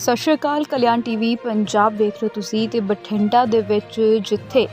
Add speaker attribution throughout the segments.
Speaker 1: ਸਤਿ ਸ਼੍ਰੀ ਅਕਾਲ, ਕਲਿਆਣ ਟੀਵੀ ਪੰਜਾਬ ਵੇਖ ਰਹੇ ਹੋ ਤੁਸੀਂ ਤੇ ਬਠਿੰਡਾ ਦੇ ਵਿੱਚ ਜਿੱਥੇ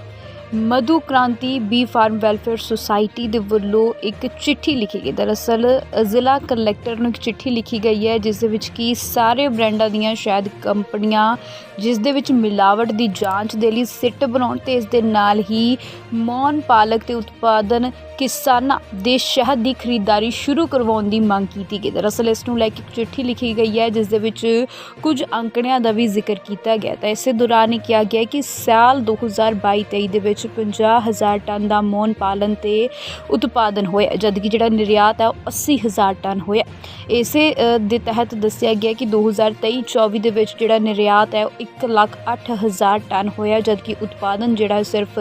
Speaker 1: ਮਧੂ ਕ੍ਰਾਂਤੀ ਬੀ ਫਾਰਮ ਵੈਲਫੇਅਰ ਸੁਸਾਇਟੀ ਦੇ ਵੱਲੋਂ ਇੱਕ ਚਿੱਠੀ ਲਿਖੀ ਗਈ। ਦਰਅਸਲ, ਜ਼ਿਲ੍ਹਾ ਕਲੈਕਟਰ ਨੂੰ ਇੱਕ ਚਿੱਠੀ ਲਿਖੀ ਗਈ ਹੈ, ਜਿਸ ਦੇ ਵਿੱਚ ਕੀ ਸਾਰੇ ਬ੍ਰਾਂਡਾਂ ਦੀਆਂ ਸ਼ਾਇਦ ਕੰਪਨੀਆਂ ਜਿਸ ਦੇ ਵਿੱਚ ਮਿਲਾਵਟ ਦੀ ਜਾਂਚ ਦੇ ਲਈ ਸਿੱਟ ਬਣਾਉਣ ਤੇ ਇਸ ਦੇ ਨਾਲ ਹੀ ਮੌਨ ਪਾਲਕ ਤੇ ਉਤਪਾਦਨ ਕਿਸਾਨਾਂ ਦੇ ਸ਼ਹਿਦ ਦੀ ਖਰੀਦਦਾਰੀ ਸ਼ੁਰੂ ਕਰਵਾਉਣ ਦੀ ਮੰਗ ਕੀਤੀ ਗਈ। ਦਰਅਸਲ ਇਸ ਨੂੰ ਲੈ ਕੇ ਇੱਕ ਚਿੱਠੀ ਲਿਖੀ ਗਈ ਹੈ, ਜਿਸ ਦੇ ਵਿੱਚ ਕੁਝ ਅੰਕੜਿਆਂ ਦਾ ਵੀ ਜ਼ਿਕਰ ਕੀਤਾ ਗਿਆ ਤਾਂ ਇਸੇ ਦੌਰਾਨ ਇਹ ਕਿਹਾ ਗਿਆ ਕਿ ਸਾਲ 2022-23 ਦੇ ਵਿੱਚ 50000 ਟਨ ਦਾ ਮੌਨ ਪਾਲਣ ਤੇ ਉਤਪਾਦਨ ਹੋਇਆ, ਜਦਕਿ ਜਿਹੜਾ ਨਿਰਯਾਤ ਹੈ ਉਹ 80000 ਟਨ ਹੋਇਆ। ਇਸੇ ਦੇ ਤਹਿਤ ਦੱਸਿਆ ਗਿਆ ਕਿ 2023-24 ਦੇ ਵਿੱਚ ਜਿਹੜਾ ਨਿਰਯਾਤ ਹੈ ਉਹ 108000 ਟਨ ਹੋਇਆ, ਜਦਕਿ ਉਤਪਾਦਨ ਜਿਹੜਾ ਸਿਰਫ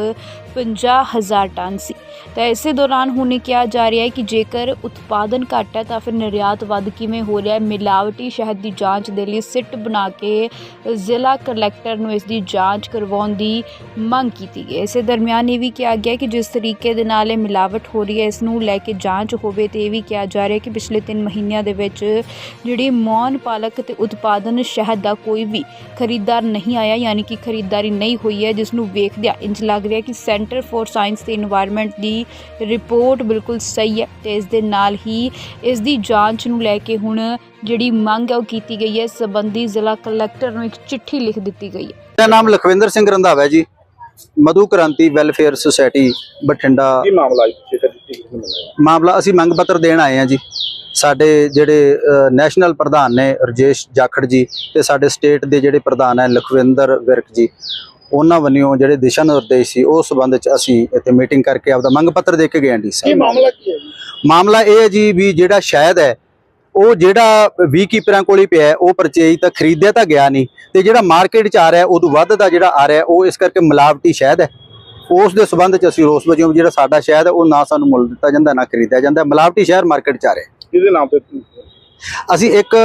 Speaker 1: 50000 ਟਨ ਸੀ। ਤਾਂ ਇਸੇ ਦੌਰਾਨ ਹੁਣ ਇਹ ਕਿਹਾ ਜਾ ਰਿਹਾ ਹੈ ਕਿ ਜੇਕਰ ਉਤਪਾਦਨ ਘੱਟ ਹੈ ਤਾਂ ਫਿਰ ਨਿਰਯਾਤ ਵੱਧ ਕਿਵੇਂ ਹੋ ਰਿਹਾ ਹੈ? ਮਿਲਾਵਟੀ ਸ਼ਹਿਦ ਦੀ ਜਾਂਚ ਦੇ ਲਈ ਸਿੱਟ ਬਣਾ ਕੇ ਜ਼ਿਲ੍ਹਾ ਕਲੈਕਟਰ ਨੂੰ ਇਸ ਦੀ ਜਾਂਚ ਕਰਵਾਉਣ ਦੀ ਮੰਗ ਕੀਤੀ ਗਈ ਇਸੇ ਦਰਮਿਆਨ ਇਹ ਵੀ ਕਿਹਾ ਗਿਆ ਕਿ ਜਿਸ ਤਰੀਕੇ ਦੇ ਨਾਲ ਇਹ ਮਿਲਾਵਟ ਹੋ ਰਹੀ ਹੈ, ਇਸ ਨੂੰ ਲੈ ਕੇ ਜਾਂਚ ਹੋਵੇ ਤੇ ਇਹ ਵੀ ਕਿਹਾ ਜਾ ਰਿਹਾ ਕਿ ਪਿਛਲੇ 3 ਮਹੀਨਿਆਂ ਦੇ ਵਿੱਚ ਜਿਹੜੀ ਮੌਨ ਪਾਲਕ ਤੇ ਉਤਪਾਦਨ ਸ਼ਹਿਦ ਦਾ ਕੋਈ ਵੀ ਖਰੀਦਦਾਰ ਨਹੀਂ ਆਇਆ, ਯਾਨੀ ਕਿ ਖਰੀਦਦਾਰੀ ਨਹੀਂ ਹੋਈ ਹੈ, ਜਿਸ ਨੂੰ ਵੇਖਦਿਆਂ ਇੰਜ ਲੱਗ ਰਿਹਾ ਕਿ ਸੈਂਟਰ ਫੋਰ ਸਾਇੰਸ ਤੇ এনवायरमेंट ਦੀ ਰਿਪੋਰਟ ਬਿਲਕੁਲ ਸਹੀ ਹੈ ਤੇ ਇਸ ਦੇ ਨਾਲ ਹੀ ਇਸ ਦੀ ਜਾਂਚ ਨੂੰ ਲੈ ਕੇ ਹੁਣ ਜਿਹੜੀ ਮੰਗ ਹੈ ਉਹ ਕੀਤੀ ਗਈ ਹੈ ਸਬੰਧੀ ਜ਼ਿਲ੍ਹਾ ਕਲੈਕਟਰ ਨੂੰ ਇੱਕ ਚਿੱਠੀ ਲਿਖ ਦਿੱਤੀ ਗਈ ਹੈ।
Speaker 2: ਮੇਰਾ ਨਾਮ ਲਖਵਿੰਦਰ ਸਿੰਘ ਰੰਧਾਵਾ ਹੈ ਜੀ। ਮਧੂ ਕ੍ਰਾਂਤੀ ਵੈਲਫੇਅਰ ਸੁਸਾਇਟੀ ਬਠਿੰਡਾ।
Speaker 3: ਕੀ ਮਾਮਲਾ
Speaker 2: ਮਾਮਲਾ ਅਸੀਂ ਮੰਗ ਪੱਤਰ ਦੇਣ ਆਏ ਹਾਂ ਜੀ। ਸਾਡੇ ਜਿਹੜੇ ਨੈਸ਼ਨਲ ਪ੍ਰਧਾਨ ਨੇ ਰਜੇਸ਼ ਜਾਖੜ ਜੀ ਤੇ ਸਾਡੇ ਸਟੇਟ ਦੇ ਜਿਹੜੇ ਪ੍ਰਧਾਨ ਹੈ ਲਖਵਿੰਦਰ ਵਿਰਕ ਜੀ ਉਹਨਾਂ ਵੱਲੋਂ ਜਿਹੜੇ ਦਿਸ਼ਾ ਨਿਰਦੇਸ਼ ਸੀ ਉਸ ਸੰਬੰਧ ਚ ਅਸੀਂ ਇੱਥੇ ਮੀਟਿੰਗ ਕਰਕੇ ਆਪਦਾ ਮੰਗ ਪੱਤਰ ਦੇ ਕੇ ਗਏ ਡੀ
Speaker 3: ਕੀ
Speaker 2: ਸਾਹਿਬ।
Speaker 3: ਮਾਮਲਾ ਕੀ ਹੈ
Speaker 2: ਮਾਮਲਾ ਇਹ ਹੈ ਜੀ ਵੀ ਜਿਹੜਾ ਸ਼ਾਇਦ ਹੈ ਉਹ ਜਿਹੜਾ ਵੀ ਕੀਪਰਾਂ ਕੋਲ ਹੀ ਪਿਆ ਉਹ ਪਰਚੇਜ ਤਾਂ ਖਰੀਦਿਆ ਤਾਂ ਗਿਆ ਨਹੀਂ ਤੇ ਜਿਹੜਾ ਮਾਰਕੀਟ 'ਚ ਆ ਰਿਹਾ ਉਦੋਂ ਵੱਧ ਦਾ ਜਿਹੜਾ ਆ ਰਿਹਾ ਉਹ ਇਸ ਕਰਕੇ ਮਿਲਾਵਟੀ ਸ਼ਹਿਦ ਹੈ। ਉਸ ਦੇ ਸਬੰਧ 'ਚ ਅਸੀਂ ਰੋਸ ਵਜੋਂ ਜਿਹੜਾ ਸਾਡਾ ਸ਼ਹਿਦ ਹੈ ਉਹ ਨਾ ਸਾਨੂੰ ਮੁੱਲ ਦਿੱਤਾ ਜਾਂਦਾ ਨਾ ਖਰੀਦਿਆ ਜਾਂਦਾ ਮਿਲਾਵਟੀ ਸ਼ਹਿਰ ਮਾਰਕੀਟ 'ਚ ਆ ਰਿਹਾ
Speaker 3: ਕਿਹਦੇ ਨਾਮ ਤੇ
Speaker 2: ਅਸੀਂ ਇੱਕ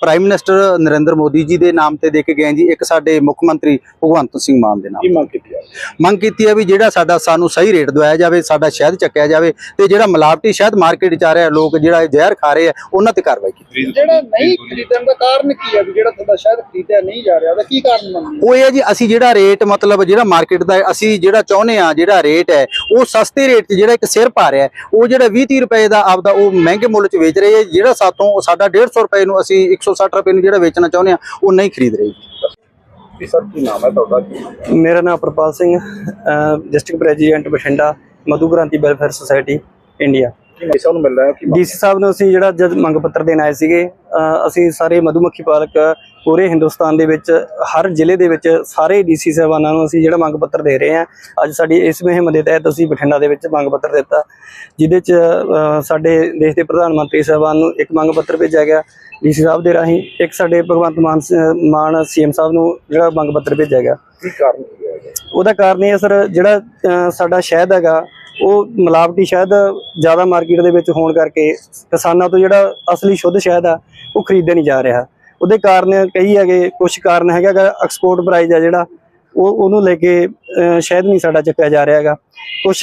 Speaker 2: ਪ੍ਰਾਈਮ ਮਿਨਿਸਟਰ ਨਰਿੰਦਰ ਮੋਦੀ ਜੀ ਦੇ ਨਾਮ ਤੇ ਦੇ ਕੇ ਗਏ ਜੀ ਇੱਕ ਸਾਡੇ ਮੁੱਖ ਮੰਤਰੀ ਭਗਵੰਤ ਸਿੰਘ ਮਾਨ ਦੇ ਨਾਮ
Speaker 3: ਮੰਗ ਕੀਤੀ ਹੈ
Speaker 2: ਮੰਗ ਕੀਤੀ ਹੈ ਵੀ ਜਿਹੜਾ ਸਾਡਾ ਸਾਨੂੰ ਸਹੀ ਰੇਟ ਦਵਾਇਆ ਜਾਵੇ ਸਾਡਾ ਸ਼ਹਿਦ ਚੱਕਿਆ ਜਾਵੇ ਤੇ ਜਿਹੜਾ ਮਿਲਾਵਟੀ ਸ਼ਹਿਦ ਮਾਰਕੀਟ 'ਚ ਆ ਰਿਹਾ ਲੋਕ ਜਿਹੜਾ ਇਹ ਜ਼ਹਿਰ ਖਾ ਰਹੇ ਆ ਉਹਨਾਂ ਤੇ ਕਾਰਵਾਈ ਕੀਤੀ
Speaker 3: ਜਿਹੜਾ ਨਹੀਂ ਖਰੀਦਣ ਦਾ ਕਾਰਨ ਕੀ ਹੈ ਵੀ ਜਿਹੜਾ ਤੁਹਾਡਾ ਸ਼ਾਇਦ ਖਰੀਦਿਆ ਨਹੀਂ ਜਾ ਰਿਹਾ ਉਹਦਾ ਕੀ ਕਾਰਨ ਮੰਨਦੇ
Speaker 2: ਉਹ ਇਹ ਜੀ ਅਸੀਂ ਜਿਹੜਾ ਰੇਟ ਮਤਲਬ ਜਿਹੜਾ ਮਾਰਕੀਟ ਦਾ ਅਸੀਂ ਜਿਹੜਾ ਚਾਹੁੰਦੇ ਆ ਜਿਹੜਾ ਰੇਟ ਹੈ ਉਹ ਸਸਤੇ ਰੇਟ 'ਚ ਜਿਹੜਾ ਇੱਕ ਸਿਰ ਪਾ ਰਿਹਾ ਉਹ ਜਿਹੜਾ 20 30 ਰੁਪਏ ਦਾ ਆਪਦਾ ਉਹ ਮਹਿੰਗੇ ਮੁੱਲ 'ਚ ਵੇਚ ਰਹੇ ਜਿਹੜਾ ਸਾਤੋਂ ਸਾਡਾ 150 ਰੁਪਏ ਨੂੰ ਅਸੀਂ 160 ਰੁਪਏ ਨੂੰ ਜਿਹੜਾ ਵੇਚਣਾ ਚਾਹੁੰਦੇ ਆ ਉਹ ਨਹੀਂ ਖਰੀਦ ਰਹੇ ਜੀ।
Speaker 3: ਸਰ ਕੀ ਨਾਮ ਹੈ ਤੁਹਾਡਾ? ਕੀ
Speaker 4: ਮੇਰਾ ਨਾਮ Prapal Singh district president Bathinda Madhu Kranti welfare society India
Speaker 3: ਕਿਸੇ ਨੂੰ ਮਿਲ ਰਿਹਾ ਕੀ ਮੰਗ-
Speaker 4: ਡੀਸੀ ਸਾਹਿਬ ਨੂੰ ਅਸੀਂ ਜਿਹੜਾ ਜਦ ਮੰਗ ਪੱਤਰ ਦੇਣ ਆਏ ਸੀਗੇ ਅਸੀਂ ਸਾਰੇ ਮਧੂਮੱਖੀ ਪਾਲਕ ਪੂਰੇ ਹਿੰਦੁਸਤਾਨ ਦੇ ਵਿੱਚ ਹਰ ਜ਼ਿਲ੍ਹੇ ਦੇ ਵਿੱਚ ਸਾਰੇ ਡੀਸੀ ਸਾਹਿਬਾਨਾਂ ਨੂੰ ਅਸੀਂ ਜਿਹੜਾ ਮੰਗ ਪੱਤਰ ਦੇ ਰਹੇ ਹਾਂ। ਅੱਜ ਸਾਡੀ ਇਸ ਮੁਹਿੰਮ ਦੇ ਤਹਿਤ ਅਸੀਂ ਬਠਿੰਡਾ ਦੇ ਵਿੱਚ ਮੰਗ ਪੱਤਰ ਦਿੱਤਾ ਜਿਹਦੇ ਚ ਸਾਡੇ ਦੇਸ਼ ਦੇ ਪ੍ਰਧਾਨ ਮੰਤਰੀ ਸਾਹਿਬਾਨ ਨੂੰ ਇੱਕ ਮੰਗ ਪੱਤਰ ਭੇਜਿਆ ਗਿਆ ਡੀਸੀ ਸਾਹਿਬ ਦੇ ਰਾਹੀਂ ਇੱਕ ਸਾਡੇ ਭਗਵੰਤ ਮਾਨ ਮਾਨ ਸੀਐਮ ਸਾਹਿਬ ਨੂੰ ਜਿਹੜਾ ਮੰਗ ਪੱਤਰ ਭੇਜਿਆ ਗਿਆ।
Speaker 3: ਕੀ ਕਾਰਨ
Speaker 4: ਉਹਦਾ ਕਾਰਨ ਇਹ ਸਰ ਜਿਹੜਾ ਸਾਡਾ ਸ਼ਹਿਦ ਹੈਗਾ ਉਹ ਮਿਲਾਵਟੀ ਸ਼ਹਿਦ ਜ਼ਿਆਦਾ ਮਾਰਕੀਟ ਦੇ ਵਿੱਚ ਹੋਣ ਕਰਕੇ ਕਿਸਾਨਾਂ ਤੋਂ ਜਿਹੜਾ ਅਸਲੀ ਸ਼ੁੱਧ ਸ਼ਹਿਦ ਆ, ਉਹ ਖਰੀਦਿਆ ਨਹੀਂ ਜਾ ਰਿਹਾ। ਉਹਦੇ ਕਾਰਨ ਕਈ ਹੈਗੇ ਕੁਝ ਕਾਰਨ ਹੈਗਾ ਐਕਸਪੋਰਟ ਪ੍ਰਾਈਸ ਆ ਜਿਹੜਾ ਉਹ ਉਹਨੂੰ ਲੈ ਕੇ ਅ, ਸ਼ਹਿਦ ਨਹੀਂ ਸਾਡਾ ਚੱਕਿਆ ਜਾ ਰਿਹਾ ਹੈਗਾ। ਕੁਝ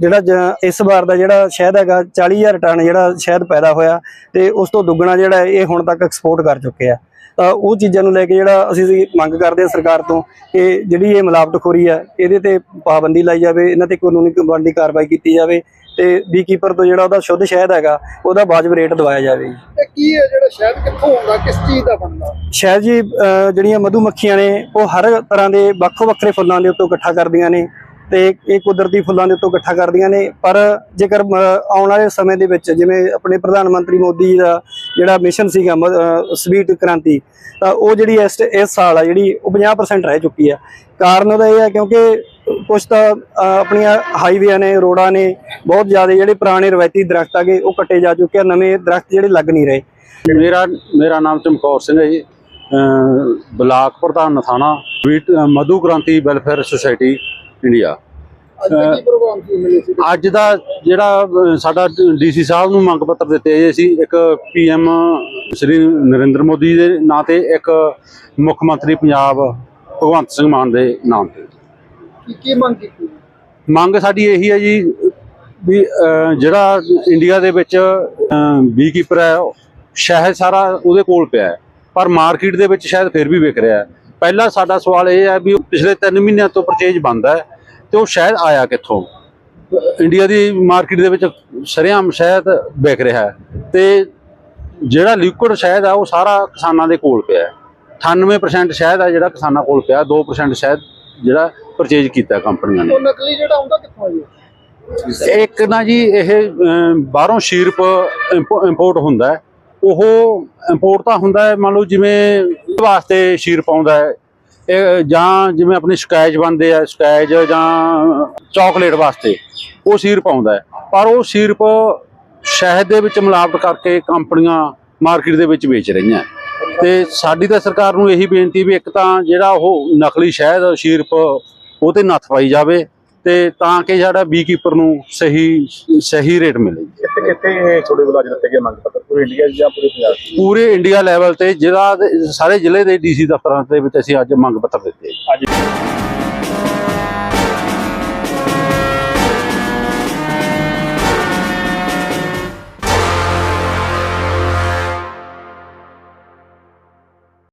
Speaker 4: ਜਿਹੜਾ ਜ- ਇਸ ਵਾਰ ਦਾ ਜਿਹੜਾ ਸ਼ਹਿਦ ਹੈਗਾ 40000 ਟਨ ਜਿਹੜਾ ਸ਼ਹਿਦ ਪੈਦਾ ਹੋਇਆ ਤੇ ਉਸ ਤੋਂ ਦੁੱਗਣਾ ਜਿਹੜਾ ਇਹ ਹੁਣ ਤੱਕ ਐਕਸਪੋਰਟ ਕਰ ਚੁੱਕੇ ਆ। ਤਾਂ ਉਹ ਚੀਜ਼ਾਂ ਨੂੰ ਲੈ ਕੇ ਜਿਹੜਾ ਅਸੀਂ ਅਸੀਂ ਮੰਗ ਕਰਦੇ ਹਾਂ ਸਰਕਾਰ ਤੋਂ ਕਿ ਜਿਹੜੀ ਇਹ ਮਿਲਾਵਟਖੋਰੀ ਆ ਇਹਦੇ ਤੇ ਪਾਬੰਦੀ ਲਾਈ ਜਾਵੇ ਇਹਨਾਂ ਤੇ ਕਾਨੂੰਨੀ ਬਣਦੀ ਕਾਰਵਾਈ ਕੀਤੀ ਜਾਵੇ। ਤੇ ਬੀਕੀਪਰ ਤੋਂ ਜਿਹੜਾ ਉਹਦਾ ਸ਼ੁੱਧ ਸ਼ਹਿਦ ਹੈਗਾ ਉਹਦਾ ਵਾਜਬ ਰੇਟ ਦਵਾਇਆ ਜਾਵੇ ਜੀ।
Speaker 3: ਇਹ ਕੀ ਹੈ ਜਿਹੜਾ ਸ਼ਾਇਦ ਕਿੱਥੋਂ ਆਉਂਦਾ ਕਿਸ ਚੀਜ਼ ਦਾ ਬਣਦਾ?
Speaker 4: ਸ਼ਹਿਦ ਜੀ ਅਹ ਜਿਹੜੀਆਂ ਮਧੂ ਮੱਖੀਆਂ ਨੇ ਉਹ ਹਰ ਤਰ੍ਹਾਂ ਦੇ ਵੱਖੋ ਵੱਖਰੇ ਫੁੱਲਾਂ ਦੇ ਉੱਤੋਂ ਇਕੱਠਾ ਕਰਦੀਆਂ ਨੇ ਤੇ ਇਹ ਕੁਦਰਤੀ ਫੁੱਲਾਂ ਦੇ ਉੱਤੋਂ ਇਕੱਠਾ ਕਰਦੀਆਂ ਨੇ। ਪਰ ਜੇਕਰ ਆਉਣ ਵਾਲੇ ਸਮੇਂ ਦੇ ਵਿੱਚ ਜਿਵੇਂ ਆਪਣੇ ਪ੍ਰਧਾਨ ਮੰਤਰੀ ਮੋਦੀ ਜੀ ਦਾ ਜਿਹੜਾ ਮਿਸ਼ਨ ਸੀਗਾ ਸਵੀਟ ਕ੍ਰਾਂਤੀ ਤਾਂ ਉਹ ਜਿਹੜੀ ਇਸ ਇਸ ਸਾਲ ਆ ਜਿਹੜੀ ਉਹ 50% ਰਹਿ ਚੁੱਕੀ ਆ। ਕਾਰਨ ਉਹਦਾ ਇਹ ਹੈ ਕਿਉਂਕਿ ਕੁਝ ਤਾਂ ਆਪਣੀਆਂ ਹਾਈਵੇਆਂ ਨੇ ਰੋਡਾਂ ਨੇ ਬਹੁਤ ਜ਼ਿਆਦਾ ਜਿਹੜੇ ਪੁਰਾਣੇ ਰਵਾਇਤੀ ਦਰਖਤ ਆਗੇ ਉਹ ਕੱਟੇ ਜਾ ਚੁੱਕੇ ਆ ਨਵੇਂ ਦਰਖਤ ਜਿਹੜੇ ਲੱਗ ਨਹੀਂ ਰਹੇ।
Speaker 5: ਮੇਰਾ ਮੇਰਾ ਨਾਮ ਚਮਕੌਰ ਸਿੰਘ ਹੈ ਜੀ ਬਲਾਕ ਪ੍ਰਧਾਨ ਨਥਾਣਾ ਵੀਟ ਮਧੂ ਕ੍ਰਾਂਤੀ ਵੈਲਫੇਅਰ ਸੁਸਾਇਟੀ ਇੰਡੀਆ।
Speaker 3: ਅੱਜ ਦਾ
Speaker 5: ਜਿਹੜਾ ਸਾਡਾ ਡੀਸੀ ਸਾਹਿਬ ਨੂੰ ਮੰਗ ਪੱਤਰ ਦਿੱਤੇ ਸੀ ਇੱਕ ਪੀਐਮ ਸ਼੍ਰੀ ਨਰਿੰਦਰ ਮੋਦੀ ਦੇ ਨਾਂ ਤੇ ਇੱਕ ਮੁੱਖ ਮੰਤਰੀ ਪੰਜਾਬ ਭਗਵੰਤ ਸਿੰਘ ਮਾਨ ਦੇ ਨਾਮ ਤੇ।
Speaker 3: ਕੀ ਕੀ ਮੰਗ ਕੀਤੀ?
Speaker 5: ਮੰਗ ਸਾਡੀ ਇਹੀ ਹੈ ਜੀ, ਵੀ ਜਿਹੜਾ ਇੰਡੀਆ ਦੇ ਵਿੱਚ ਬੀਕੀਪਰ ਹੈ ਸ਼ਹਿਦ ਸਾਰਾ ਉਹਦੇ ਕੋਲ ਪਿਆ ਪਰ ਮਾਰਕੀਟ ਦੇ ਵਿੱਚ ਸ਼ਾਇਦ ਫਿਰ ਵੀ ਵਿਕ ਰਿਹਾ ਹੈ। ਪਹਿਲਾ ਸਾਡਾ ਸਵਾਲ ਇਹ ਹੈ ਵੀ ਪਿਛਲੇ 3 ਮਹੀਨਿਆਂ ਤੋਂ ਪਰਚੇਜ ਬੰਦ ਹੈ ਤੇ ਉਹ ਸ਼ਾਇਦ ਆਇਆ ਕਿੱਥੋਂ? ਇੰਡੀਆ ਦੀ ਮਾਰਕੀਟ ਦੇ ਵਿੱਚ ਸਰੇਆਮ ਸ਼ਹਿਦ ਵਿਕ ਰਿਹਾ ਹੈ ਤੇ ਜਿਹੜਾ ਲਿਕੁਇਡ ਸ਼ਹਿਦ ਆ ਉਹ ਸਾਰਾ ਕਿਸਾਨਾਂ ਦੇ ਕੋਲ ਪਿਆ ਹੈ। 98% ਸ਼ਹਿਦ ਆ ਜਿਹੜਾ ਕਿਸਾਨਾਂ ਕੋਲ ਪਿਆ 2% ਸ਼ਹਿਦ ਜਿਹੜਾ ਪਰਚੇਜ ਕੀਤਾ ਕੰਪਨੀਆਂ ਨੇ।
Speaker 3: ਉਹ ਨਕਲੀ ਜਿਹੜਾ ਆਉਂਦਾ ਕਿੱਥੋਂ ਆ ਜੀ?
Speaker 5: ਇੱਕ ਨਾ ਜੀ ਇਹ ਬਾਹਰੋਂ ਸ਼ੀਰਪ ਇੰਪੋਰਟ ਹੁੰਦਾ ਉਹ ਇੰਪੋਰਟ ਤਾਂ ਹੁੰਦਾ ਹੈ ਮੰਨ ਲਓ ਜਿਵੇਂ ਵਾਸਤੇ ਸ਼ੀਰਪ ਆਉਂਦਾ ਹੈ। ਇਹ ਜਾਂ ਜਿਵੇਂ ਆਪਣੇ ਸਕੈਚ ਬਣਦੇ ਆ ਸਕੈਚ ਜਾਂ ਚਾਕਲੇਟ ਵਾਸਤੇ ਉਹ ਸ਼ੀਰਪ ਆਉਂਦਾ ਹੈ। ਪਰ ਉਹ ਸ਼ੀਰਪ ਸ਼ਹਿਦ ਦੇ ਵਿੱਚ ਮਿਲਾਵਟ ਕਰਕੇ ਕੰਪਨੀਆਂ ਮਾਰਕੀਟ ਦੇ ਵਿੱਚ ਵੇਚ ਰਹੀਆਂ। ਤੇ ਸਾਡੀ ਤਾਂ ਸਰਕਾਰ ਨੂੰ ਇਹੀ ਬੇਨਤੀ ਵੀ ਇੱਕ ਤਾਂ ਜਿਹੜਾ ਉਹ ਨਕਲੀ ਸ਼ਹਿਦ ਸ਼ੀਰਪ ਉਹ ਤੇ ਨੱਥ ਪਾਈ ਜਾਵੇ ਤੇ ਤਾਂ ਕਿ ਜਿਹੜਾ ਬੀਕੀਪਰ ਨੂੰ ਸਹੀ ਸਹੀ ਰੇਟ ਮਿਲੇ।
Speaker 6: ਕਿੱਥੇ ਕਿੱਥੇ ਤੁਹਾਡੇ ਵੱਲੋਂ ਅੱਜ ਦਿੱਤੇ ਗਏ ਮੰਗ ਪੱਤਰ? ਪੂਰੇ ਇੰਡੀਆ ਜਾਂ ਪੂਰੇ ਪੰਜਾਬ
Speaker 5: ਪੂਰੇ ਇੰਡੀਆ ਲੈਵਲ ਤੇ ਜਿਹੜਾ ਸਾਰੇ ਜ਼ਿਲ੍ਹੇ ਦੇ ਡੀਸੀ ਦਫ਼ਤਰਾਂ ਦੇ ਵਿੱਚ ਅਸੀਂ ਅੱਜ ਮੰਗ ਪੱਤਰ ਦਿੱਤੇ।
Speaker 6: ਅੱਜ